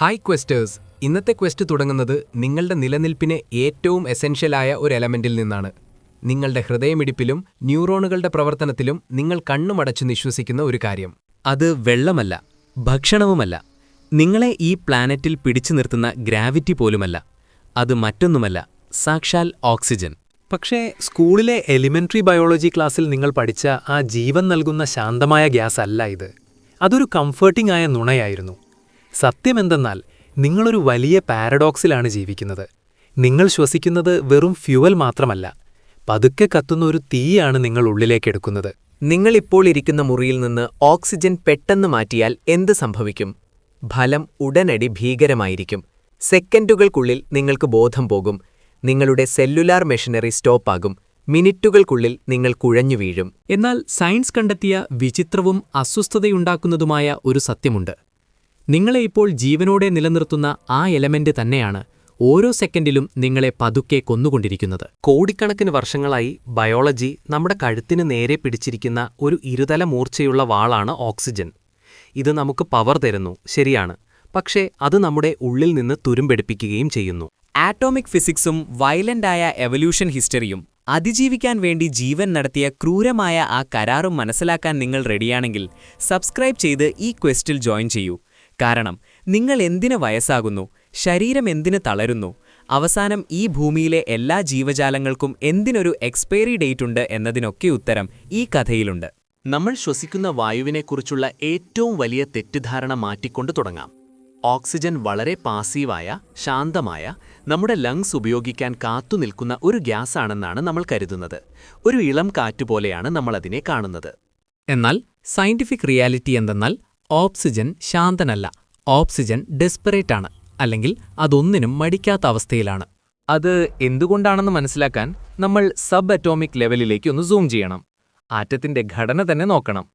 Hi ക്വസ്റ്റേഴ്സ് ഇന്നത്തെ question തുടങ്ങുന്നത് നിങ്ങളുടെ നിലനിൽപ്പിന് ഏറ്റവും എസെൻഷ്യലായ ഒരു എലമെന്റിൽ നിന്നാണ്. നിങ്ങളുടെ ഹൃദയമിടിപ്പിലും ന്യൂറോണുകളുടെ പ്രവർത്തനത്തിലും നിങ്ങൾ കണ്ണുമടച്ചു നിശ്വസിക്കുന്ന ഒരു കാര്യം. അത് വെള്ളമല്ല ഭക്ഷണവുമല്ല. നിങ്ങളെ ഈ പ്ലാനറ്റിൽ പിടിച്ചു നിർത്തുന്ന ഗ്രാവിറ്റി പോലുമല്ല. അത് മറ്റൊന്നുമല്ല സാക്ഷാൽ ഓക്സിജൻ പക്ഷേ സ്കൂളിലെ എലിമെന്ററി ബയോളജി ക്ലാസ്സിൽ നിങ്ങൾ പഠിച്ച ആ ജീവൻ നൽകുന്ന ശാന്തമായ ഗ്യാസ് അല്ല ഇത്. അതൊരു കംഫർട്ടിംഗ് ആയ നുണയായിരുന്നു. സത്യമെന്തെന്നാൽ നിങ്ങളൊരു വലിയ പാരഡോക്സിലാണ് ജീവിക്കുന്നത്. നിങ്ങൾ ശ്വസിക്കുന്നത് വെറും ഫ്യുവൽ മാത്രമല്ല പതുക്കെ കത്തുന്ന ഒരു തീയാണ് നിങ്ങൾ ഉള്ളിലേക്കെടുക്കുന്നത് നിങ്ങളിപ്പോൾ ഇരിക്കുന്ന മുറിയിൽ നിന്ന് ഓക്സിജൻ പെട്ടെന്ന് മാറ്റിയാൽ എന്ത് സംഭവിക്കും? ഫലം ഉടനടി ഭീകരമായിരിക്കും. സെക്കൻഡുകൾക്കുള്ളിൽ നിങ്ങൾക്ക് ബോധം പോകും നിങ്ങളുടെ സെല്ലുലാർ മെഷീനറി സ്റ്റോപ്പാകും മിനിറ്റുകൾക്കുള്ളിൽ നിങ്ങൾ കുഴഞ്ഞു വീഴും. എന്നാൽ സയൻസ് കണ്ടെത്തിയ വിചിത്രവും അസ്വസ്ഥതയുണ്ടാക്കുന്നതുമായ ഒരു സത്യമുണ്ട്. നിങ്ങളെ ഇപ്പോൾ ജീവനോടെ നിലനിർത്തുന്ന ആ എലമെന്റ് തന്നെയാണ് ഓരോ സെക്കൻഡിലും നിങ്ങളെ പതുക്കെ കൊന്നുകൊണ്ടിരിക്കുന്നത്. കോടിക്കണക്കിന് വർഷങ്ങളായി ബയോളജി നമ്മുടെ കഴുത്തിന് നേരെ പിടിച്ചിരിക്കുന്ന ഒരു ഇരുതല മൂർച്ചയുള്ള വാളാണ് ഓക്സിജൻ. ഇത് നമുക്ക് പവർ തരുന്നു ശരിയാണ്. പക്ഷേ അത് നമ്മുടെ ഉള്ളിൽ നിന്ന് തുരുമ്പെടുപ്പിക്കുകയും ചെയ്യുന്നു. ആറ്റോമിക് ഫിസിക്സും വയലന്റായ എവല്യൂഷൻ ഹിസ്റ്ററിയും അതിജീവിക്കാൻ വേണ്ടി ജീവൻ നടത്തിയ ക്രൂരമായ ആ കരാറും മനസ്സിലാക്കാൻ നിങ്ങൾ റെഡിയാണെങ്കിൽ സബ്സ്ക്രൈബ് ചെയ്ത് ഈ ക്വസ്റ്റിൽ ജോയിൻ ചെയ്യൂ. കാരണം നിങ്ങൾ എന്തിന് വയസ്സാകുന്നു? ശരീരം എന്തിന് തളരുന്നു? അവസാനം ഈ ഭൂമിയിലെ എല്ലാ ജീവജാലങ്ങൾക്കും എന്തിനൊരു എക്സ്പയറി ഡേറ്റ് ഉണ്ട് എന്നതിനൊക്കെ ഉത്തരം ഈ കഥയിലുണ്ട്. നമ്മൾ ശ്വസിക്കുന്ന വായുവിനെക്കുറിച്ചുള്ള ഏറ്റവും വലിയ തെറ്റിദ്ധാരണ മാറ്റിക്കൊണ്ട് തുടങ്ങാം. ഓക്സിജൻ വളരെ പാസീവായ ശാന്തമായ നമ്മുടെ ലങ്സ് ഉപയോഗിക്കാൻ കാത്തുനിൽക്കുന്ന ഒരു ഗ്യാസാണെന്നാണ് നമ്മൾ കരുതുന്നത്. ഒരു ഇളം കാറ്റുപോലെയാണ് നമ്മളതിനെ കാണുന്നത്. എന്നാൽ സയന്റിഫിക് റിയാലിറ്റി എന്തെന്നാൽ ഓക്സിജൻ ശാന്തനല്ല. ഓക്സിജൻ ഡെസ്പെറേറ്റ് ആണ് അല്ലെങ്കിൽ അതൊന്നിനും മടിക്കാത്ത അവസ്ഥയിലാണ്. അത് എന്തുകൊണ്ടാണെന്ന് മനസ്സിലാക്കാൻ നമ്മൾ സബ് അറ്റോമിക് ലെവലിലേക്ക് ഒന്ന് സൂം ചെയ്യണം. ആറ്റത്തിന്റെ ഘടന തന്നെ നോക്കണം.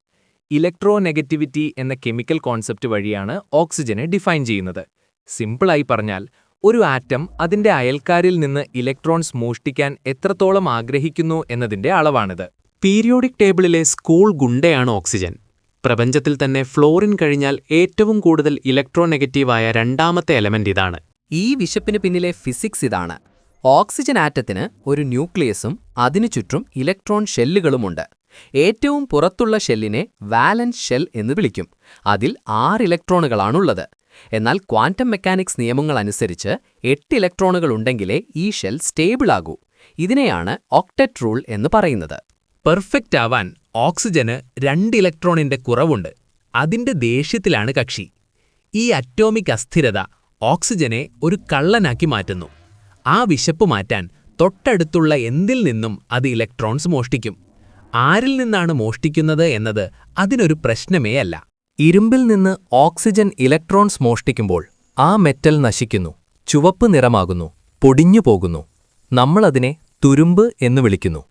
ഇലക്ട്രോ നെഗറ്റിവിറ്റി എന്ന കെമിക്കൽ കോൺസെപ്റ്റ് വഴിയാണ് ഓക്സിജനെ ഡിഫൈൻ ചെയ്യുന്നത്. സിമ്പിളായി പറഞ്ഞാൽ ഒരു ആറ്റം അതിന്റെ അയൽക്കാരിൽ നിന്ന് ഇലക്ട്രോൺസ് മോഷ്ടിക്കാൻ എത്രത്തോളം ആഗ്രഹിക്കുന്നു എന്നതിന്റെ അളവാണിത്. പീരിയോഡിക് ടേബിളിലെ സ്കൂൾ ഗുണ്ടയാണ് ഓക്സിജൻ. പ്രപഞ്ചത്തിൽ തന്നെ ഫ്ലോറിൻ കഴിഞ്ഞാൽ ഏറ്റവും കൂടുതൽ ഇലക്ട്രോനെഗറ്റീവായ രണ്ടാമത്തെ എലമെന്റ് ഇതാണ്. ഈ വിശപ്പിന് പിന്നിലെ ഫിസിക്സ് ഇതാണ്. ഓക്സിജൻ ആറ്റത്തിന് ഒരു ന്യൂക്ലിയസും അതിനു ചുറ്റും ഇലക്ട്രോൺ ഷെല്ലുകളുമുണ്ട്. ഏറ്റവും പുറത്തുള്ള ഷെല്ലിനെ വാലൻസ് ഷെൽ എന്ന് വിളിക്കും. അതിൽ ആറ് ഇലക്ട്രോണുകളാണുള്ളത്. എന്നാൽ ക്വാണ്ടം മെക്കാനിക്സ് നിയമങ്ങൾ അനുസരിച്ച് എട്ട് ഇലക്ട്രോണുകൾ ഉണ്ടെങ്കിലേ ഈ ഷെൽ സ്റ്റേബിളാകൂ ഇതിനെയാണ് ഒക്ടറ്റ് റൂൾ എന്ന് പറയുന്നത്. പെർഫെക്റ്റ് ആവാൻ ഓക്സിജന് രണ്ട് ഇലക്ട്രോണിന്റെ കുറവുണ്ട്. അതിന്റെ ദേഷ്യത്തിലാണ് കക്ഷി. ഈ അറ്റോമിക് അസ്ഥിരത ഓക്സിജനെ ഒരു കള്ളനാക്കി മാറ്റുന്നു. ആ വിശപ്പ് മാറ്റാൻ തൊട്ടടുത്തുള്ള എന്തിൽ നിന്നും അത് ഇലക്ട്രോൺസ് മോഷ്ടിക്കും. ആരിൽ നിന്നാണ് മോഷ്ടിക്കുന്നത് എന്നത് അതിനൊരു പ്രശ്നമേ അല്ല. ഇരുമ്പിൽ നിന്ന് ഓക്സിജൻ ഇലക്ട്രോൺസ് മോഷ്ടിക്കുമ്പോൾ ആ മെറ്റൽ നശിക്കുന്നു ചുവപ്പ് നിറമാകുന്നു പൊടിഞ്ഞു പോകുന്നു നമ്മളതിനെ തുരുമ്പ് എന്ന് വിളിക്കുന്നു.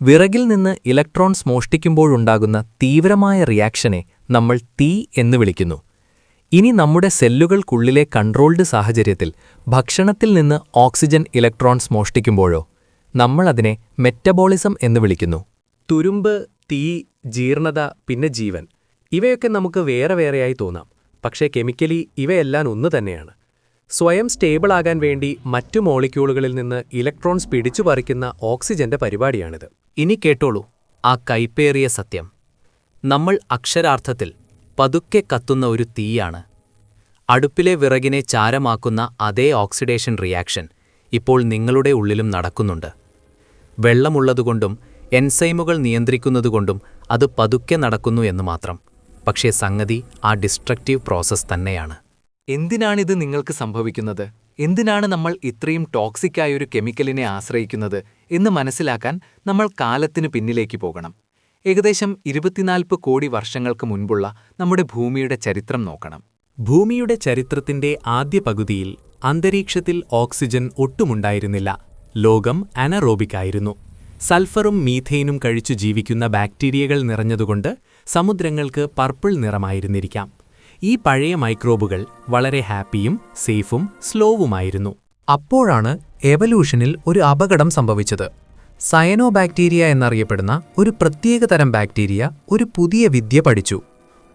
വിറകിൽ നിന്ന് ഇലക്ട്രോൺസ് മോഷ്ടിക്കുമ്പോഴുണ്ടാകുന്ന തീവ്രമായ റിയാക്ഷനെ നമ്മൾ തീ എന്ന് വിളിക്കുന്നു. ഇനി നമ്മുടെ സെല്ലുകൾക്കുള്ളിലെ കൺട്രോൾഡ് സാഹചര്യത്തിൽ ഭക്ഷണത്തിൽ നിന്ന് ഓക്സിജൻ ഇലക്ട്രോൺസ് മോഷ്ടിക്കുമ്പോഴോ നമ്മളതിനെ മെറ്റബോളിസം എന്ന് വിളിക്കുന്നു. തുരുമ്പ് തീ ജീർണത പിന്നെ ജീവൻ ഇവയൊക്കെ നമുക്ക് വേറെ വേറെയായി തോന്നാം. പക്ഷേ കെമിക്കലി ഇവയെല്ലാം ഒന്നു തന്നെയാണ്. സ്വയം സ്റ്റേബിളാകാൻ വേണ്ടി മറ്റു മോളിക്യൂളുകളിൽ നിന്ന് ഇലക്ട്രോൺസ് പിടിച്ചു പറിക്കുന്ന ഓക്സിജന്റെ പരിപാടിയാണിത്. ഇനി കേട്ടോളൂ ആ കൈപ്പേറിയ സത്യം. നമ്മൾ അക്ഷരാർത്ഥത്തിൽ പതുക്കെ കത്തുന്ന ഒരു തീയാണ്. അടുപ്പിലെ വിറകിനെ ചാരമാക്കുന്ന അതേ ഓക്സിഡേഷൻ റിയാക്ഷൻ ഇപ്പോൾ നിങ്ങളുടെ ഉള്ളിലും നടക്കുന്നുണ്ട്. വെള്ളമുള്ളതുകൊണ്ടും എൻസൈമുകൾ നിയന്ത്രിക്കുന്നതുകൊണ്ടും അത് പതുക്കെ നടക്കുന്നു എന്ന് മാത്രം. പക്ഷേ സംഗതി ആ ഡിസ്ട്രക്റ്റീവ് പ്രോസസ് തന്നെയാണ്. എന്തിനാണിത് നിങ്ങൾക്ക് സംഭവിക്കുന്നത്? എന്തിനാണ് നമ്മൾ ഇത്രയും ടോക്സിക്കായൊരു കെമിക്കലിനെ ആശ്രയിക്കുന്നത്? എന്ന് മനസ്സിലാക്കാൻ നമ്മൾ കാലത്തിന് പിന്നിലേക്ക് പോകണം. ഏകദേശം ഇരുപത്തിനാൽപ്പ് കോടി വർഷങ്ങൾക്ക് മുൻപുള്ള നമ്മുടെ ഭൂമിയുടെ ചരിത്രം നോക്കണം. ഭൂമിയുടെ ചരിത്രത്തിന്റെ ആദ്യ പകുതിയിൽ അന്തരീക്ഷത്തിൽ ഓക്സിജൻ ഒട്ടുമുണ്ടായിരുന്നില്ല. ലോകം അനറോബിക്കായിരുന്നു സൾഫറും മീഥെയിനും കഴിച്ചു ജീവിക്കുന്ന ബാക്ടീരിയകൾ നിറഞ്ഞതുകൊണ്ട് സമുദ്രങ്ങൾക്ക് പർപ്പിൾ നിറമായിരുന്നിരിക്കാം. ഈ പഴയ മൈക്രോബുകൾ വളരെ ഹാപ്പിയും സേഫും സ്ലോവുമായിരുന്നു. അപ്പോഴാണ് എവല്യൂഷനിൽ ഒരു അപകടം സംഭവിച്ചത്. സയനോ ബാക്ടീരിയ എന്നറിയപ്പെടുന്ന ഒരു പ്രത്യേക തരം ബാക്ടീരിയ ഒരു പുതിയ വിദ്യ പഠിച്ചു.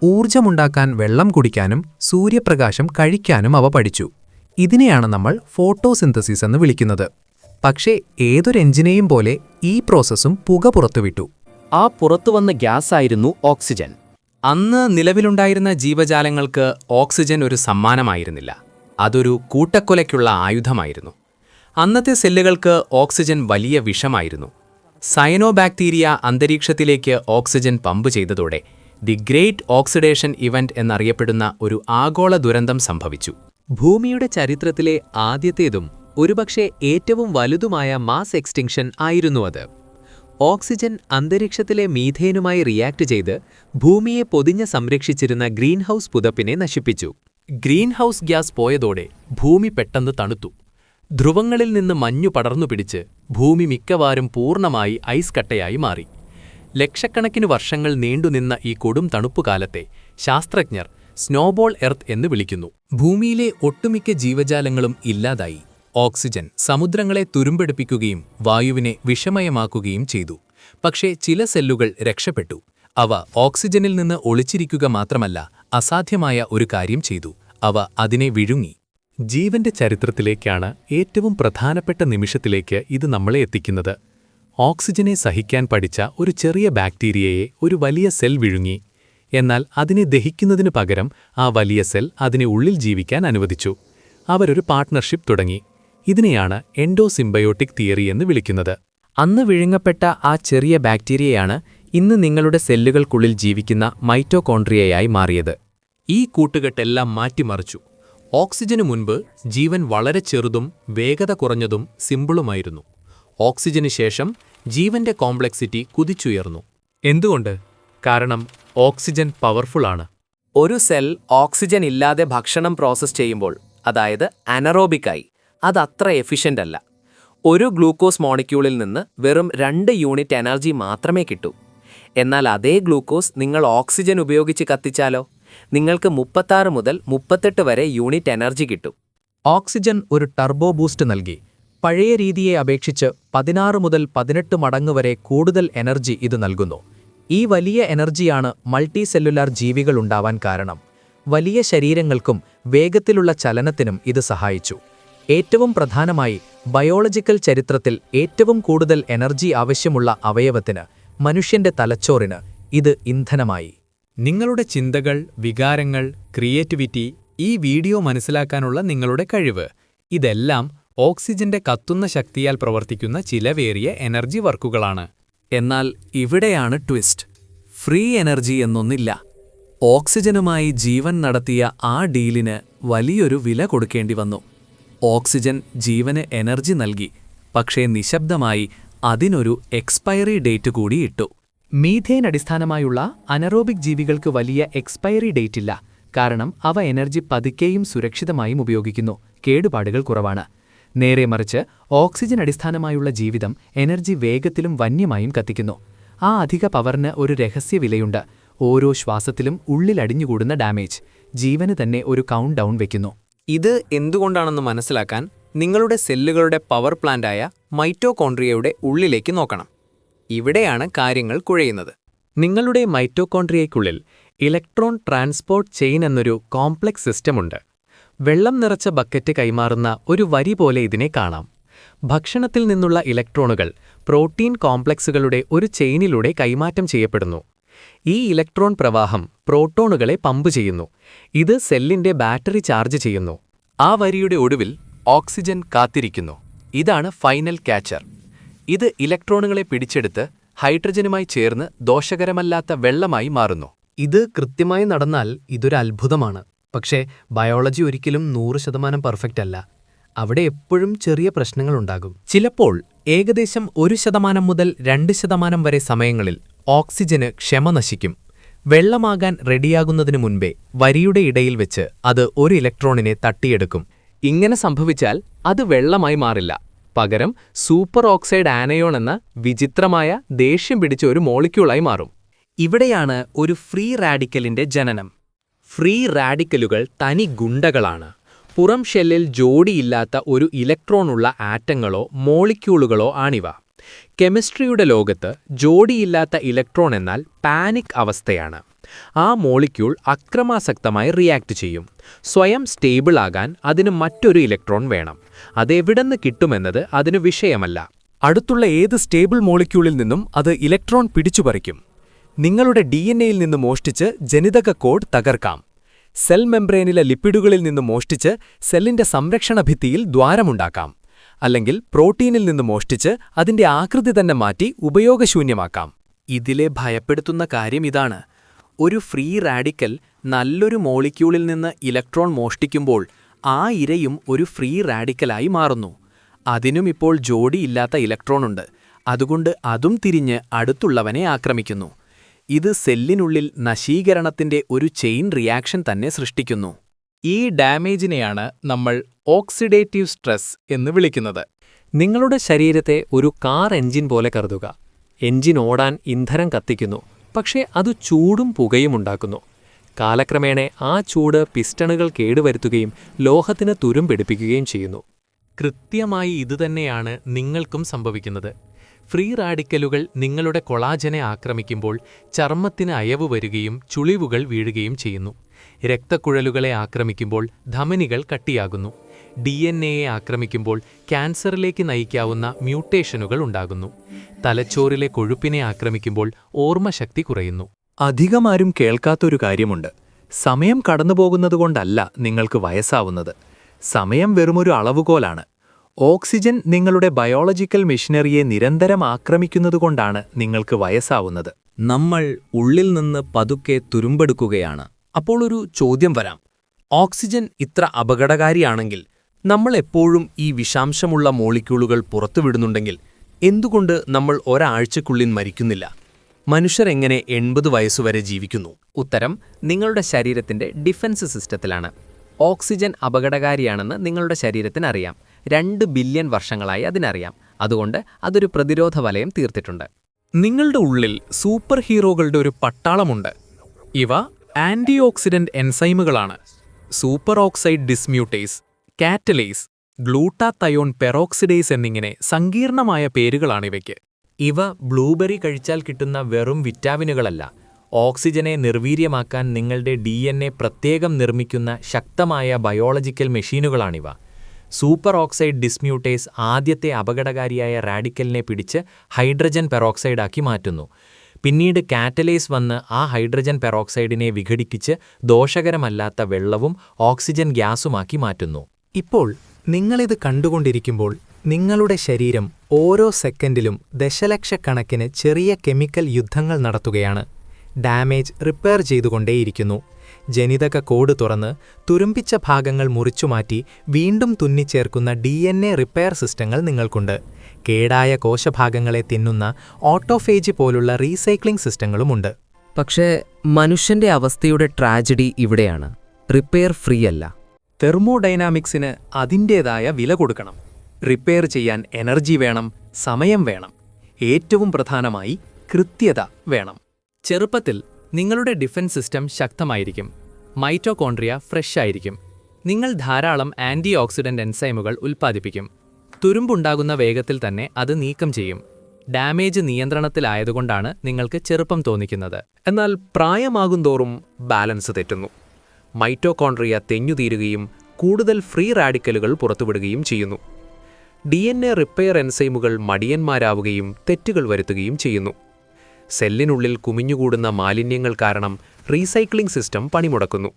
ഊർജമുണ്ടാക്കാൻ വെള്ളം കുടിക്കാനും സൂര്യപ്രകാശം കഴിക്കാനും അവ പഠിച്ചു. ഇതിനെയാണ് നമ്മൾ ഫോട്ടോസിന്തസിസ് എന്ന് വിളിക്കുന്നത്. പക്ഷേ ഏതൊരു എഞ്ചിനെയും പോലെ ഈ പ്രോസസ്സും പുക പുറത്തുവിട്ടു. ആ പുറത്തുവന്ന ഗ്യാസായിരുന്നു ഓക്സിജൻ. അന്ന് നിലവിലുണ്ടായിരുന്ന ജീവജാലങ്ങൾക്ക് ഓക്സിജൻ ഒരു സമ്മാനമായിരുന്നില്ല. അതൊരു കൂട്ടക്കൊലയ്ക്കുള്ള ആയുധമായിരുന്നു. അന്നത്തെ സെല്ലുകൾക്ക് ഓക്സിജൻ വലിയ വിഷമായിരുന്നു. സയനോബാക്ടീരിയ അന്തരീക്ഷത്തിലേക്ക് ഓക്സിജൻ പമ്പ് ചെയ്തതോടെ ദി ഗ്രേറ്റ് ഓക്സിഡേഷൻ ഇവന്റ് എന്നറിയപ്പെടുന്ന ഒരു ആഗോള ദുരന്തം സംഭവിച്ചു. ഭൂമിയുടെ ചരിത്രത്തിലെ ആദ്യത്തേതും ഒരുപക്ഷെ ഏറ്റവും വലുതുമായ മാസ് എക്സ്റ്റിങ്ഷൻ ആയിരുന്നു അത്. ഓക്സിജൻ അന്തരീക്ഷത്തിലെ മീഥേനുമായി റിയാക്ട് ചെയ്ത് ഭൂമിയെ പൊതിഞ്ഞ് സംരക്ഷിച്ചിരുന്ന ഗ്രീൻഹൌസ് പുതപ്പിനെ നശിപ്പിച്ചു. ഗ്രീൻഹൌസ് ഗ്യാസ് പോയതോടെ ഭൂമി പെട്ടെന്ന് തണുത്തു. ധ്രുവങ്ങളിൽ നിന്ന് മഞ്ഞു പടർന്നു പിടിച്ച് ഭൂമി മിക്കവാറും പൂർണമായി ഐസ് കട്ടയായി മാറി. ലക്ഷക്കണക്കിന് വർഷങ്ങൾ നീണ്ടുനിന്ന ഈ കൊടും തണുപ്പുകാലത്തെ ശാസ്ത്രജ്ഞർ സ്നോബോൾ എർത്ത് എന്ന് വിളിക്കുന്നു. ഭൂമിയിലെ ഒട്ടുമിക്ക ജീവജാലങ്ങളും ഇല്ലാതായി. ഓക്സിജൻ സമുദ്രങ്ങളെ തുരുമ്പെടുപ്പിക്കുകയും വായുവിനെ വിഷമയമാക്കുകയും ചെയ്തു. പക്ഷേ ചില സെല്ലുകൾ രക്ഷപ്പെട്ടു. അവ ഓക്സിജനിൽ നിന്ന് ഒളിച്ചിരിക്കുക മാത്രമല്ല അസാധ്യമായ ഒരു കാര്യം ചെയ്തു. അവ അതിനെ വിഴുങ്ങി. ജീവന്റെ ചരിത്രത്തിലേക്കാണ് ഏറ്റവും പ്രധാനപ്പെട്ട നിമിഷത്തിലേക്ക് ഇത് നമ്മളെ എത്തിക്കുന്നത്. ഓക്സിജനെ സഹിക്കാൻ പഠിച്ച ഒരു ചെറിയ ബാക്ടീരിയയെ ഒരു വലിയ സെൽ വിഴുങ്ങി. എന്നാൽ അതിനെ ദഹിക്കുന്നതിനു പകരം ആ വലിയ സെൽ അതിനെ ഉള്ളിൽ ജീവിക്കാൻ അനുവദിച്ചു. അവരൊരു പാർട്ട്ണർഷിപ്പ് തുടങ്ങി. ഇതിനെയാണ് എൻഡോസിംബയോട്ടിക് തിയറി എന്ന് വിളിക്കുന്നത്. അന്ന് വിഴുങ്ങപ്പെട്ട ആ ചെറിയ ബാക്ടീരിയയാണ് ഇന്ന് നിങ്ങളുടെ സെല്ലുകൾക്കുള്ളിൽ ജീവിക്കുന്ന മൈറ്റോകോൺട്രിയയായി മാറിയത്. ഈ കൂട്ടുകെട്ടെല്ലാം മാറ്റിമറിച്ചു. ഓക്സിജനു മുൻപ് ജീവൻ വളരെ ചെറുതും വേഗത കുറഞ്ഞതും സിമ്പിളുമായിരുന്നു. ഓക്സിജന് ശേഷം ജീവന്റെ കോംപ്ലക്സിറ്റി കുതിച്ചുയർന്നു. എന്തുകൊണ്ട്? കാരണം ഓക്സിജൻ പവർഫുള്ളാണ്. ഒരു സെൽ ഓക്സിജൻ ഇല്ലാതെ ഭക്ഷണം പ്രോസസ് ചെയ്യുമ്പോൾ അതായത് അനറോബിക്കായി അത് അത്ര എഫിഷ്യന്റ് അല്ല ഒരു ഗ്ലൂക്കോസ് മോളിക്യൂളിൽ നിന്ന് വെറും രണ്ട് യൂണിറ്റ് എനർജി മാത്രമേ കിട്ടൂ. എന്നാൽ അതേ ഗ്ലൂക്കോസ് നിങ്ങൾ ഓക്സിജൻ ഉപയോഗിച്ച് കത്തിച്ചാലോ? നിങ്ങൾക്ക് മുപ്പത്താറ് മുതൽ മുപ്പത്തെട്ട് വരെ യൂണിറ്റ് എനർജി കിട്ടും. ഓക്സിജൻ ഒരു ടർബോ ബൂസ്റ്റ് നൽകി. പഴയ രീതിയെ അപേക്ഷിച്ച് പതിനാറ് മുതൽ പതിനെട്ട് മടങ്ങ് വരെ കൂടുതൽ എനർജി ഇത് നൽകുന്നു. ഈ വലിയ എനർജിയാണ് മൾട്ടി സെല്ലുലാർ ജീവികൾ ഉണ്ടാവാൻ കാരണം. വലിയ ശരീരങ്ങൾക്കും വേഗത്തിലുള്ള ചലനത്തിനും ഇത് സഹായിച്ചു. ഏറ്റവും പ്രധാനമായി ബയോളജിക്കൽ ചരിത്രത്തിൽ ഏറ്റവും കൂടുതൽ എനർജി ആവശ്യമുള്ള അവയവത്തിന് മനുഷ്യന്റെ തലച്ചോറിന് ഇത് ഇന്ധനമായി. നിങ്ങളുടെ ചിന്തകൾ വികാരങ്ങൾ ക്രിയേറ്റിവിറ്റി ഈ വീഡിയോ മനസ്സിലാക്കാനുള്ള നിങ്ങളുടെ കഴിവ്. ഇതെല്ലാം ഓക്സിജന്റെ കത്തുന്ന ശക്തിയാൽ പ്രവർത്തിക്കുന്ന ചിലവേറിയ എനർജി വർക്കുകളാണ്. എന്നാൽ ഇവിടെയാണ് ട്വിസ്റ്റ്. ഫ്രീ എനർജി എന്നൊന്നില്ല. ഓക്സിജനുമായി ജീവൻ നടത്തിയ ആ ഡീലിന് വലിയൊരു വില കൊടുക്കേണ്ടി വന്നു. ഓക്സിജൻ ജീവന് എനർജി നൽകി പക്ഷേ നിശബ്ദമായി അതിനൊരു എക്സ്പയറി ഡേറ്റ് കൂടി ഇട്ടു. മീഥേൻ അടിസ്ഥാനമായുള്ള അനറോബിക് ജീവികൾക്ക് വലിയ എക്സ്പയറി ഡേറ്റ് ഇല്ല കാരണം അവ എനർജി പതുക്കെയും സുരക്ഷിതമായും ഉപയോഗിക്കുന്നു. കേടുപാടുകൾ കുറവാണ്. നേരെ മറിച്ച് ഓക്സിജൻ അടിസ്ഥാനമായുള്ള ജീവിതം എനർജി വേഗത്തിലും വന്യമായും കത്തിക്കുന്നു. ആ അധിക പവറിന് ഒരു രഹസ്യ വിലയുണ്ട്. ഓരോ ശ്വാസത്തിലും ഉള്ളിലടിഞ്ഞുകൂടുന്ന ഡാമേജ്. ജീവന് തന്നെ ഒരു കൗണ്ട് ഡൗൺ വയ്ക്കുന്നു ഇത് എന്തുകൊണ്ടാണെന്ന് മനസ്സിലാക്കാൻ നിങ്ങളുടെ സെല്ലുകളുടെ പവർ പ്ലാന്റായ മൈറ്റോകോൺട്രിയയുടെ ഉള്ളിലേക്ക് നോക്കണം. ഇവിടെയാണ് കാര്യങ്ങൾ കുഴയുന്നത്. നിങ്ങളുടെ മൈറ്റോകോൺട്രിയയ്ക്കുള്ളിൽ ഇലക്ട്രോൺ ട്രാൻസ്പോർട്ട് ചെയിൻ എന്നൊരു കോംപ്ലക്സ് സിസ്റ്റമുണ്ട്. വെള്ളം നിറച്ച ബക്കറ്റ് കൈമാറുന്ന ഒരു വരി പോലെ ഇതിനെ കാണാം. ഭക്ഷണത്തിൽ നിന്നുള്ള ഇലക്ട്രോണുകൾ പ്രോട്ടീൻ കോംപ്ലക്സുകളുടെ ഒരു ചെയിനിലൂടെ കൈമാറ്റം ചെയ്യപ്പെടുന്നു. ഈ ഇലക്ട്രോൺ പ്രവാഹം പ്രോട്ടോണുകളെ പമ്പ് ചെയ്യുന്നു. ഇത് സെല്ലിന്റെ ബാറ്ററി ചാർജ് ചെയ്യുന്നു. ആ വരിയുടെ ഒടുവിൽ ഓക്സിജൻ കാത്തിരിക്കുന്നു. ഇതാണ് ഫൈനൽ ക്യാച്ചർ. ഇത് ഇലക്ട്രോണുകളെ പിടിച്ചെടുത്ത് ഹൈഡ്രജനുമായി ചേർന്ന് ദോഷകരമല്ലാത്ത വെള്ളമായി മാറുന്നു. ഇത് കൃത്യമായി നടന്നാൽ ഇതൊരു അത്ഭുതമാണ്. പക്ഷേ ബയോളജി ഒരിക്കലും നൂറ് ശതമാനം പെർഫെക്റ്റ് അല്ല. അവിടെ എപ്പോഴും ചെറിയ പ്രശ്നങ്ങളുണ്ടാകും ചിലപ്പോൾ ഏകദേശം ഒരു ശതമാനം മുതൽ രണ്ട് ശതമാനം വരെ സമയങ്ങളിൽ ഓക്സിജന് ക്ഷമ നശിക്കും. വെള്ളമാകാൻ റെഡിയാകുന്നതിനു മുൻപേ വരിയുടെ ഇടയിൽ വെച്ച് അത് ഒരു ഇലക്ട്രോണിനെ തട്ടിയെടുക്കും. ഇങ്ങനെ സംഭവിച്ചാൽ അത് വെള്ളമായി മാറില്ല. പകരം സൂപ്പർ ഓക്സൈഡ് ആനയോൺ എന്ന വിചിത്രമായ ദേഷ്യം പിടിച്ച ഒരു മോളിക്യൂളായി മാറും. ഇവിടെയാണ് ഒരു ഫ്രീ റാഡിക്കലിന്റെ ജനനം. ഫ്രീ റാഡിക്കലുകൾ തനി ഗുണ്ടകളാണ്. പുറം ഷെല്ലിൽ ജോഡിയില്ലാത്ത ഒരു ഇലക്ട്രോണുള്ള ആറ്റങ്ങളോ മോളിക്യൂളുകളോ ആണിവ. കെമിസ്ട്രിയുടെ ലോകത്ത് ജോഡിയില്ലാത്ത ഇലക്ട്രോൺ എന്നാൽ പാനിക് അവസ്ഥയാണ്. ആ മോളിക്യൂൾ അക്രമാസക്തമായി റിയാക്ട് ചെയ്യും. സ്വയം സ്റ്റേബിൾ ആകാൻ അതിന് മറ്റൊരു ഇലക്ട്രോൺ വേണം. അതെവിടെന്ന് കിട്ടുമെന്നത് അതിന് വിഷയമല്ല. അടുത്തുള്ള ഏത് സ്റ്റേബിൾ മോളിക്യൂളിൽ നിന്നും അത് ഇലക്ട്രോൺ പിടിച്ചുപറിക്കും നിങ്ങളുടെ ഡി എൻ എയിൽ നിന്ന് മോഷ്ടിച്ച് ജനിതക കോഡ് തകർക്കാം. സെൽ മെംബ്രെയിനിലെ ലിപ്പിഡുകളിൽ നിന്ന് മോഷ്ടിച്ച് സെല്ലിന്റെ സംരക്ഷണ ഭിത്തിയിൽ ദ്വാരമുണ്ടാക്കാം. അല്ലെങ്കിൽ പ്രോട്ടീനിൽ നിന്ന് മോഷ്ടിച്ച് അതിന്റെ ആകൃതി തന്നെ മാറ്റി ഉപയോഗശൂന്യമാക്കാം. ഇതിലെ ഭയപ്പെടുത്തുന്ന കാര്യം ഇതാണ്. ഒരു ഫ്രീ റാഡിക്കൽ നല്ലൊരു മോളിക്യൂളിൽ നിന്ന് ഇലക്ട്രോൺ മോഷ്ടിക്കുമ്പോൾ ആ ഇരയും ഒരു ഫ്രീ റാഡിക്കലായി മാറുന്നു. അതിനും ഇപ്പോൾ ജോഡിയില്ലാത്ത ഇലക്ട്രോണുണ്ട്. അതുകൊണ്ട് അതും തിരിഞ്ഞ് അടുത്തുള്ളവനെ ആക്രമിക്കുന്നു. ഇത് സെല്ലിനുള്ളിൽ നശീകരണത്തിന്റെ ഒരു ചെയിൻ റിയാക്ഷൻ തന്നെ സൃഷ്ടിക്കുന്നു. ഈ ഡാമേജിനെയാണ് നമ്മൾ ഓക്സിഡേറ്റീവ് സ്ട്രെസ് എന്ന് വിളിക്കുന്നത്. നിങ്ങളുടെ ശരീരത്തെ ഒരു കാർ എഞ്ചിൻ പോലെ കരുതുക. എഞ്ചിൻ ഓടാൻ ഇന്ധനം കത്തിക്കുന്നു. പക്ഷേ അത് ചൂടും പുകയും ഉണ്ടാക്കുന്നു. കാലക്രമേണ ആ ചൂട് പിസ്റ്റണുകൾ കേടുവരുത്തുകയും ലോഹത്തിന് തുരും പിടിപ്പിക്കുകയും ചെയ്യുന്നു. കൃത്യമായി ഇതുതന്നെയാണ് നിങ്ങൾക്കും സംഭവിക്കുന്നത്. ഫ്രീ റാഡിക്കലുകൾ നിങ്ങളുടെ കൊളാജനെ ആക്രമിക്കുമ്പോൾ ചർമ്മത്തിന് അയവ് വരികയും ചുളിവുകൾ വീഴുകയും ചെയ്യുന്നു. രക്തക്കുഴലുകളെ ആക്രമിക്കുമ്പോൾ ധമനികൾ കട്ടിയാകുന്നു. ഡി എൻ എയെ ആക്രമിക്കുമ്പോൾ ക്യാൻസറിലേക്ക് നയിക്കാവുന്ന മ്യൂട്ടേഷനുകൾ ഉണ്ടാകുന്നു. തലച്ചോറിലെ കൊഴുപ്പിനെ ആക്രമിക്കുമ്പോൾ ഓർമ്മശക്തി കുറയുന്നു. അധികമാരും കേൾക്കാത്തൊരു കാര്യമുണ്ട്. സമയം കടന്നുപോകുന്നതുകൊണ്ടല്ല നിങ്ങൾക്ക് വയസ്സാവുന്നത്. സമയം വെറുമൊരു അളവുകോലാണ്. ഓക്സിജൻ നിങ്ങളുടെ ബയോളജിക്കൽ മെഷീനറിയെ നിരന്തരം ആക്രമിക്കുന്നതുകൊണ്ടാണ് നിങ്ങൾക്ക് വയസ്സാവുന്നത്. നമ്മൾ ഉള്ളിൽ നിന്ന് പതുക്കെ തുരുമ്പെടുക്കുകയാണ്. അപ്പോൾ ഒരു ചോദ്യം വരാം. ഓക്സിജൻ ഇത്ര അപകടകാരിയാണെങ്കിൽ നമ്മൾ എപ്പോഴും ഈ വിഷാംശമുള്ള മോളിക്യൂളുകൾ പുറത്തുവിടുന്നുണ്ടെങ്കിൽ എന്തുകൊണ്ട് നമ്മൾ ഒരാഴ്ചക്കുള്ളിൽ മരിക്കുന്നില്ല? മനുഷ്യർ എങ്ങനെ എൺപത് വയസ്സുവരെ ജീവിക്കുന്നു? ഉത്തരം നിങ്ങളുടെ ശരീരത്തിന്റെ ഡിഫൻസ് സിസ്റ്റത്തിലാണ്. ഓക്സിജൻ അപകടകാരിയാണെന്ന് നിങ്ങളുടെ ശരീരത്തിന് അറിയാം. രണ്ട് ബില്യൺ വർഷങ്ങളായി അതിനറിയാം. അതുകൊണ്ട് അതൊരു പ്രതിരോധ വലയം തീർത്തിട്ടുണ്ട്. നിങ്ങളുടെ ഉള്ളിൽ സൂപ്പർ ഹീറോകളുടെ ഒരു പട്ടാളമുണ്ട്. ഇവ antioxidant എൻസൈമുകളാണ്. Superoxide dismutase catalase glutathione peroxidase എന്നിങ്ങനെ സങ്കീർണമായ പേരുകളാണിവയ്ക്ക്. ഇവ ബ്ലൂബെറി കഴിച്ചാൽ കിട്ടുന്ന വെറും വിറ്റാമിനുകളല്ല. ഓക്സിജനെ നിർവീര്യമാക്കാൻ നിങ്ങളുടെ ഡി പ്രത്യേകം നിർമ്മിക്കുന്ന ശക്തമായ ബയോളജിക്കൽ മെഷീനുകളാണിവ. സൂപ്പർ ഓക്സൈഡ് ഡിസ്മ്യൂട്ടേസ് ആദ്യത്തെ അപകടകാരിയായ റാഡിക്കലിനെ പിടിച്ച് ഹൈഡ്രജൻ പെറോക്സൈഡാക്കി മാറ്റുന്നു. പിന്നീട് കാറ്റലേസ് വന്ന് ആ ഹൈഡ്രജൻ പെറോക്സൈഡിനെ വിഘടിപ്പിച്ച് ദോഷകരമല്ലാത്ത വെള്ളവും ഓക്സിജൻ ഗ്യാസുമാക്കി മാറ്റുന്നു. ഇപ്പോൾ നിങ്ങളിത് കണ്ടുകൊണ്ടിരിക്കുമ്പോൾ നിങ്ങളുടെ ശരീരം ഓരോ സെക്കൻഡിലും ദശലക്ഷക്കണക്കിന് ചെറിയ കെമിക്കൽ യുദ്ധങ്ങൾ നടത്തുകയാണ്. ഡാമേജ് റിപ്പയർ ചെയ്തുകൊണ്ടേയിരിക്കുന്നു. ജനിതക കോഡ് തുറന്ന് തുരുമ്പിച്ച ഭാഗങ്ങൾ മുറിച്ചുമാറ്റി വീണ്ടും തുന്നിച്ചേർക്കുന്ന ഡി എൻ എ റിപ്പയർ സിസ്റ്റങ്ങൾ നിങ്ങൾക്കുണ്ട്. കേടായ കോശഭാഗങ്ങളെ തിന്നുന്ന ഓട്ടോഫേജ് പോലുള്ള റീസൈക്ലിംഗ് സിസ്റ്റങ്ങളുമുണ്ട്. പക്ഷേ മനുഷ്യന്റെ അവസ്ഥയുടെ ട്രാജഡി ഇവിടെയാണ്. റിപ്പയർ ഫ്രീ അല്ല. തെർമോഡൈനാമിക്സിന് അതിന്റേതായ വില കൊടുക്കണം. റിപ്പയർ ചെയ്യാൻ എനർജി വേണം സമയം വേണം. ഏറ്റവും പ്രധാനമായി കൃത്യത വേണം. ചെറുപ്പത്തിൽ നിങ്ങളുടെ ഡിഫൻസ് സിസ്റ്റം ശക്തമായിരിക്കും. മൈറ്റോകോൺട്രിയ ഫ്രഷ് ആയിരിക്കും. നിങ്ങൾ ധാരാളം ആന്റി ഓക്സിഡന്റ് എൻസൈമുകൾ ഉൽപ്പാദിപ്പിക്കും. തുരുമ്പുണ്ടാകുന്ന വേഗത്തിൽ തന്നെ അത് നീക്കം ചെയ്യും. ഡാമേജ് നിയന്ത്രണത്തിലായതുകൊണ്ടാണ് നിങ്ങൾക്ക് ചെറുപ്പം തോന്നിക്കുന്നത്. എന്നാൽ പ്രായമാകുന്തോറും ബാലൻസ് തെറ്റുന്നു. മൈറ്റോകോൺട്രിയ തെഞ്ഞുതീരുകയും കൂടുതൽ ഫ്രീ റാഡിക്കലുകൾ പുറത്തുവിടുകയും ചെയ്യുന്നു. ഡി എൻ എ റിപ്പയർ എൻസൈമുകൾ മടിയന്മാരാവുകയും തെറ്റുകൾ വരുത്തുകയും ചെയ്യുന്നു. സെല്ലിനുള്ളിൽ കുമിഞ്ഞുകൂടുന്ന മാലിന്യങ്ങൾ കാരണം റീസൈക്ലിംഗ് സിസ്റ്റം പണിമുടക്കുന്നു.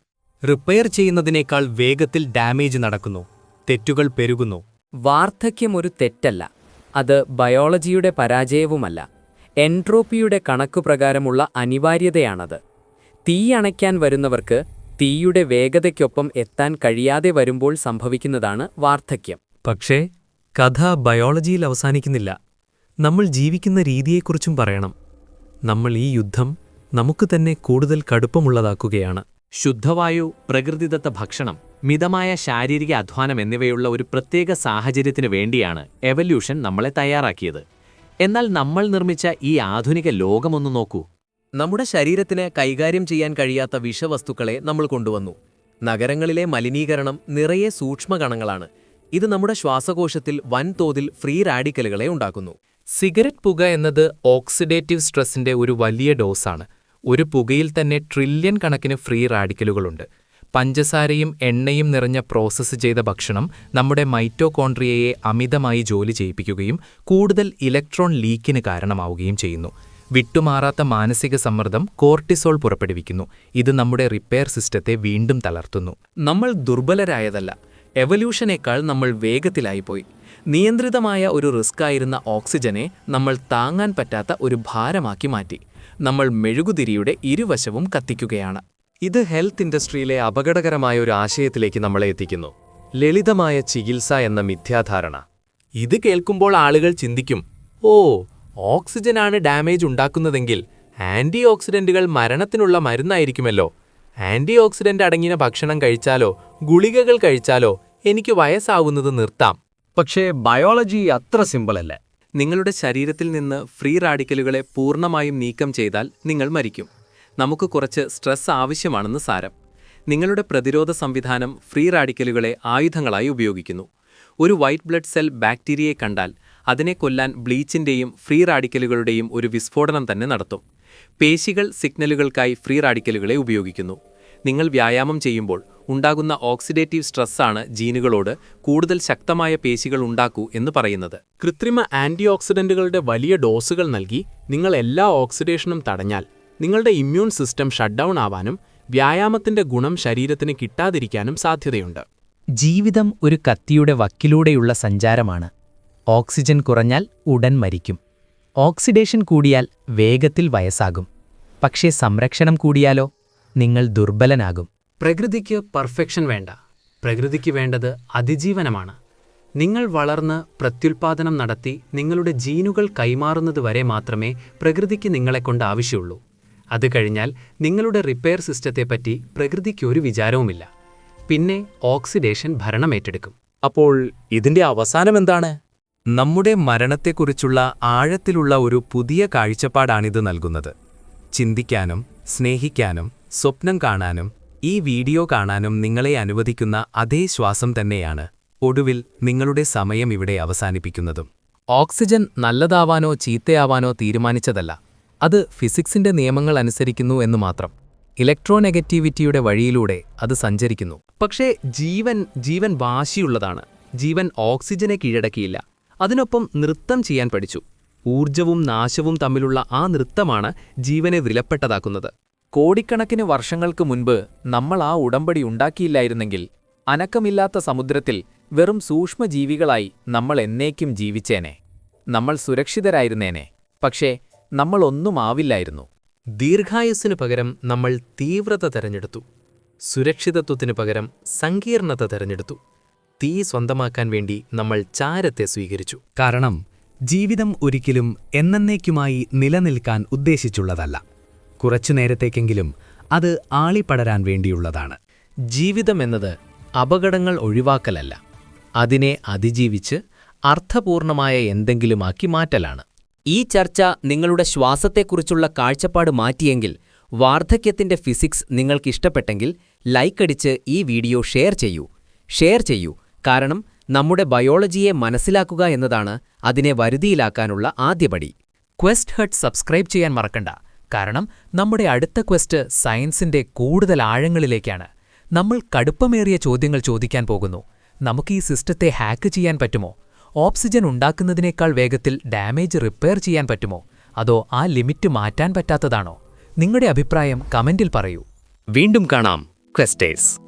റിപ്പയർ ചെയ്യുന്നതിനേക്കാൾ വേഗത്തിൽ ഡാമേജ് നടക്കുന്നു തെറ്റുകൾ പെരുകുന്നു. വാർദ്ധക്യം ഒരു തെറ്റല്ല അത് ബയോളജിയുടെ പരാജയവുമല്ല. എൻട്രോപ്പിയുടെ കണക്കുപ്രകാരമുള്ള അനിവാര്യതയാണത്. തീ അണയ്ക്കാൻ വരുന്നവർക്ക് തീയുടെ വേഗതയ്ക്കൊപ്പം എത്താൻ കഴിയാതെ വരുമ്പോൾ സംഭവിക്കുന്നതാണ് വാർദ്ധക്യം. പക്ഷേ കഥ ബയോളജിയിൽ അവസാനിക്കുന്നില്ല. നമ്മൾ ജീവിക്കുന്ന രീതിയെക്കുറിച്ചും പറയണം. നമ്മൾ ഈ യുദ്ധം നമുക്ക് തന്നെ കൂടുതൽ കടുപ്പമുള്ളതാക്കുകയാണ്. ശുദ്ധവായു പ്രകൃതിദത്ത ഭക്ഷണം മിതമായ ശാരീരിക അധ്വാനം എന്നിവയുള്ള ഒരു പ്രത്യേക സാഹചര്യത്തിനു വേണ്ടിയാണ് എവല്യൂഷൻ നമ്മളെ തയ്യാറാക്കിയത്. എന്നാൽ നമ്മൾ നിർമ്മിച്ച ഈ ആധുനിക ലോകമൊന്നു നോക്കൂ. നമ്മുടെ ശരീരത്തിന് കൈകാര്യം ചെയ്യാൻ കഴിയാത്ത വിഷവസ്തുക്കളെ നമ്മൾ കൊണ്ടുവന്നു. നഗരങ്ങളിലെ മലിനീകരണം നിറയെ സൂക്ഷ്മകണങ്ങളാണ്. ഇത് നമ്മുടെ ശ്വാസകോശത്തിൽ വൻതോതിൽ ഫ്രീ റാഡിക്കലുകളെ ഉണ്ടാക്കുന്നു. സിഗരറ്റ് പുക എന്നത് ഓക്സിഡേറ്റീവ് സ്ട്രെസ്സിന്റെ ഒരു വലിയ ഡോസാണ്. ഒരു പുകയിൽ തന്നെ ട്രില്യൺ കണക്കിന് ഫ്രീ റാഡിക്കലുകളുണ്ട്. പഞ്ചസാരയും എണ്ണയും നിറഞ്ഞ പ്രോസസ്സ് ചെയ്ത ഭക്ഷണം നമ്മുടെ മൈറ്റോകോൺട്രിയയെ അമിതമായി ജോലി ചെയ്യിപ്പിക്കുകയും കൂടുതൽ ഇലക്ട്രോൺ ലീക്കിന് കാരണമാവുകയും ചെയ്യുന്നു. വിട്ടുമാറാത്ത മാനസിക സമ്മർദ്ദം കോർട്ടിസോൾ പുറപ്പെടുവിക്കുന്നു. ഇത് നമ്മുടെ റിപ്പയർ സിസ്റ്റത്തെ വീണ്ടും തളർത്തുന്നു. നമ്മൾ ദുർബലരായതല്ല. എവല്യൂഷനേക്കാൾ നമ്മൾ വേഗത്തിലായിപ്പോയി. നിയന്ത്രിതമായ ഒരു റിസ്ക്കായിരുന്ന ഓക്സിജനെ നമ്മൾ താങ്ങാൻ പറ്റാത്ത ഒരു ഭാരമാക്കി മാറ്റി. നമ്മൾ മെഴുകുതിരിയുടെ ഇരുവശവും കത്തിക്കുകയാണ്. ഇത് ഹെൽത്ത് ഇൻഡസ്ട്രിയിലെ അപകടകരമായ ഒരു ആശയത്തിലേക്ക് നമ്മളെ എത്തിക്കുന്നു. ലളിതമായ ചികിത്സ എന്ന മിഥ്യാധാരണ. ഇത് കേൾക്കുമ്പോൾ ആളുകൾ ചിന്തിക്കും ഓ ഓക്സിജനാണ് ഡാമേജ് ഉണ്ടാക്കുന്നതെങ്കിൽ ആന്റി ഓക്സിഡന്റുകൾ മരണത്തിനുള്ള മരുന്നായിരിക്കുമല്ലോ. ആന്റി ഓക്സിഡന്റ് അടങ്ങിയ ഭക്ഷണം കഴിച്ചാലോ ഗുളികകൾ കഴിച്ചാലോ എനിക്ക് വയസ്സാവുന്നത് നിർത്താം. പക്ഷേ ബയോളജി അത്ര സിമ്പിളല്ല. നിങ്ങളുടെ ശരീരത്തിൽ നിന്ന് ഫ്രീ റാഡിക്കലുകളെ പൂർണമായും നീക്കം ചെയ്താൽ നിങ്ങൾ മരിക്കും. നമുക്ക് കുറച്ച് സ്ട്രെസ് ആവശ്യമാണെന്ന് സാരം. നിങ്ങളുടെ പ്രതിരോധ സംവിധാനം ഫ്രീ റാഡിക്കലുകളെ ആയുധങ്ങളായി ഉപയോഗിക്കുന്നു. ഒരു വൈറ്റ് ബ്ലഡ് സെൽ ബാക്ടീരിയയെ കണ്ടാൽ അതിനെ കൊല്ലാൻ ബ്ലീച്ചിന്റെയും ഫ്രീ റാഡിക്കലുകളുടെയും ഒരു വിസ്ഫോടനം തന്നെ നടത്തും. പേശികൾ സിഗ്നലുകൾക്കായി ഫ്രീ റാഡിക്കലുകളെ ഉപയോഗിക്കുന്നു. നിങ്ങൾ വ്യായാമം ചെയ്യുമ്പോൾ ഉണ്ടാകുന്ന ഓക്സിഡേറ്റീവ് സ്ട്രെസ്സാണ് ജീനുകളോട് കൂടുതൽ ശക്തമായ പേശികൾ ഉണ്ടാക്കൂ എന്ന് പറയുന്നത്. കൃത്രിമ ആന്റി ഓക്സിഡന്റുകളുടെ വലിയ ഡോസുകൾ നൽകി നിങ്ങൾ എല്ലാ ഓക്സിഡേഷനും തടഞ്ഞാൽ നിങ്ങളുടെ ഇമ്മ്യൂൺ സിസ്റ്റം ഷട്ട് ഡൗൺ ആവാനും വ്യായാമത്തിന്റെ ഗുണം ശരീരത്തിന് കിട്ടാതിരിക്കാനും സാധ്യതയുണ്ട്. ജീവിതം ഒരു കത്തിയുടെ വക്കിലൂടെയുള്ള സഞ്ചാരമാണ്. ഓക്സിജൻ കുറഞ്ഞാൽ ഉടൻ മരിക്കും. ഓക്സിഡേഷൻ കൂടിയാൽ വേഗത്തിൽ വയസ്സാകും. പക്ഷേ സംരക്ഷണം കൂടിയാലോ? നിങ്ങൾ ദുർബലനാകും. പ്രകൃതിക്ക് പെർഫെക്ഷൻ വേണ്ട. പ്രകൃതിക്ക് വേണ്ടത് അതിജീവനമാണ്. നിങ്ങൾ വളർന്ന് പ്രത്യുൽപാദനം നടത്തി നിങ്ങളുടെ ജീനുകൾ കൈമാറുന്നതുവരെ മാത്രമേ പ്രകൃതിക്ക് നിങ്ങളെക്കൊണ്ട് ആവശ്യമുള്ളൂ. അത് കഴിഞ്ഞാൽ നിങ്ങളുടെ റിപ്പയർ സിസ്റ്റത്തെപ്പറ്റി പ്രകൃതിക്ക് ഒരു വിചാരവുമില്ല. പിന്നെ ഓക്സിഡേഷൻ ഭരണമേറ്റെടുക്കും അപ്പോൾ ഇതിന്റെ അവസാനം എന്താണ്? നമ്മുടെ മരണത്തെക്കുറിച്ചുള്ള ആഴത്തിലുള്ള ഒരു പുതിയ കാഴ്ചപ്പാടാണിത് നൽകുന്നത്. ചിന്തിക്കാനും സ്നേഹിക്കാനും സ്വപ്നം കാണാനും ഈ വീഡിയോ കാണാനും നിങ്ങളെ അനുവദിക്കുന്ന അതേ ശ്വാസം തന്നെയാണ് ഒടുവിൽ നിങ്ങളുടെ സമയം ഇവിടെ അവസാനിപ്പിക്കുന്നതും. ഓക്സിജൻ നല്ലതാവാനോ ചീത്തയാവാനോ തീരുമാനിച്ചതല്ല. അത് ഫിസിക്സിന്റെ നിയമങ്ങൾ അനുസരിക്കുന്നു എന്ന് മാത്രം. ഇലക്ട്രോനെഗറ്റിവിറ്റിയുടെ വഴിയിലൂടെ അത് സഞ്ചരിക്കുന്നു. പക്ഷേ ജീവൻ ജീവൻ വാശിയുള്ളതാണ്. ജീവൻ ഓക്സിജനെ കീഴടക്കിയില്ല. അതിനൊപ്പം നൃത്തം ചെയ്യാൻ പഠിച്ചു. ഊർജവും നാശവും തമ്മിലുള്ള ആ നൃത്തമാണ് ജീവനെ വിലപ്പെട്ടതാക്കുന്നത്. കോടിക്കണക്കിന് വർഷങ്ങൾക്ക് മുൻപ് നമ്മൾ ആ ഉടമ്പടി ഉണ്ടാക്കിയില്ലായിരുന്നെങ്കിൽ അനക്കമില്ലാത്ത സമുദ്രത്തിൽ വെറും സൂക്ഷ്മജീവികളായി നമ്മൾ എന്നേക്കും ജീവിച്ചേനെ. നമ്മൾ സുരക്ഷിതരായിരുന്നേനെ. പക്ഷേ നമ്മൾ ഒന്നുമാവില്ലായിരുന്നു ദീർഘായുസ്സിനു പകരം നമ്മൾ തീവ്രത തെരഞ്ഞെടുത്തു. സുരക്ഷിതത്വത്തിനു പകരം സങ്കീർണത തെരഞ്ഞെടുത്തു. തീ സ്വന്തമാക്കാൻ വേണ്ടി നമ്മൾ ചാരത്തെ സ്വീകരിച്ചു. കാരണം ജീവിതം ഒരിക്കലും എന്നേക്കുമായി നിലനിൽക്കാൻ ഉദ്ദേശിച്ചുള്ളതല്ല. കുറച്ചു നേരത്തേക്കെങ്കിലും അത് ആളിപ്പടരാൻ വേണ്ടിയുള്ളതാണ്. ജീവിതം എന്നത് അപകടങ്ങൾ ഒഴിവാക്കലല്ല. അതിനെ അതിജീവിച്ച് അർത്ഥപൂർണമായ എന്തെങ്കിലുമാക്കി മാറ്റലാണ്. ഈ ചർച്ച നിങ്ങളുടെ ശ്വാസത്തെക്കുറിച്ചുള്ള കാഴ്ചപ്പാട് മാറ്റിയെങ്കിൽ വാർദ്ധക്യത്തിന്റെ ഫിസിക്സ് നിങ്ങൾക്കിഷ്ടപ്പെട്ടെങ്കിൽ ലൈക്കടിച്ച് ഈ വീഡിയോ ഷെയർ ചെയ്യൂ. ഷെയർ ചെയ്യൂ. കാരണം നമ്മുടെ ബയോളജിയെ മനസ്സിലാക്കുക എന്നതാണ് അതിനെ വരുതിയിലാക്കാനുള്ള ആദ്യപടി ക്വസ്റ്റ് ഹട്ട് സബ്സ്ക്രൈബ് ചെയ്യാൻ മറക്കണ്ട. കാരണം നമ്മുടെ അടുത്ത ക്വസ്റ്റ് സയൻസിന്റെ കൂടുതൽ ആഴങ്ങളിലേക്കാണ്. നമ്മൾ കടുപ്പമേറിയ ചോദ്യങ്ങൾ ചോദിക്കാൻ പോകുന്നു. നമുക്ക് ഈ സിസ്റ്റത്തെ ഹാക്ക് ചെയ്യാൻ പറ്റുമോ? ഓക്സിജൻ ഉണ്ടാക്കുന്നതിനേക്കാൾ വേഗത്തിൽ ഡാമേജ് റിപ്പയർ ചെയ്യാൻ പറ്റുമോ? അതോ ആ ലിമിറ്റ് മാറ്റാൻ പറ്റാത്തതാണോ? നിങ്ങളുടെ അഭിപ്രായം കമന്റിൽ പറയൂ. വീണ്ടും കാണാം ക്വസ്റ്റേഴ്സ്.